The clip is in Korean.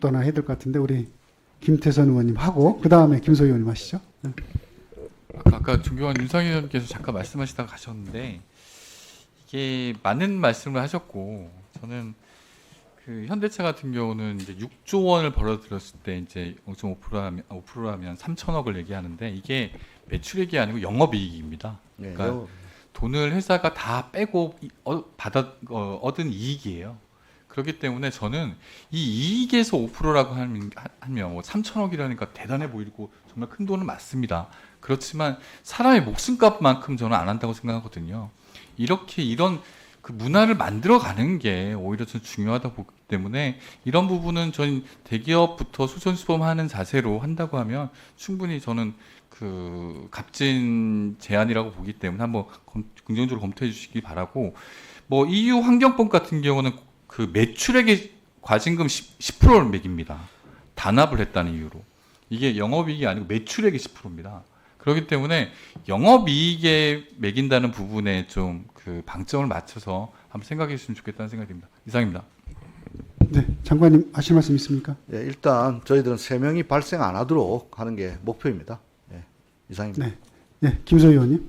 떠나 해야 될 것 같은데 우리 김태선 의원님 하고 그 다음에 김소희 의원님 하시죠. 네. 아까, 아까 존경한 윤상현 의원께서 잠깐 말씀하시다가 가셨는데 이게 많은 말씀을 하셨고 저는 그 현대차 같은 경우는 이제 6조 원을 벌어들였을 때 이제 0.5%하면 5%하면 3천억을 얘기하는데 이게 매출액이 아니고 영업이익입니다. 네, 그러니까 요- 돈을 회사가 다 빼고 이- 어, 받아 어, 얻은 이익이에요. 그렇기 때문에 저는 이 이익에서 5%라고 하면, 뭐 3천억이라니까 대단해 보이고 정말 큰 돈은 맞습니다. 그렇지만 사람의 목숨값만큼 저는 안 한다고 생각하거든요. 이렇게 이런 그 문화를 만들어가는 게 오히려 좀 중요하다 보기 때문에 이런 부분은 저는 대기업부터 수선수범하는 자세로 한다고 하면 충분히 저는 그 값진 제안이라고 보기 때문에 한번 검- 긍정적으로 검토해 주시기 바라고 뭐 EU 환경법 같은 경우는 그 매출액의 과징금 10, 10%를 매깁니다. 단합을 했다는 이유로 이게 영업이익이 아니고 매출액이 10%입니다. 그렇기 때문에 영업이익에 매긴다는 부분에 좀 그 방점을 맞춰서 한번 생각해 주시면 좋겠다는 생각이 듭니다. 이상입니다. 네, 장관님 하실 말씀 있습니까? 예, 일단 저희들은 세 명이 발생 안 하도록 하는 게 목표입니다. 예, 이상입니다. 네, 네, 김소희 의원님.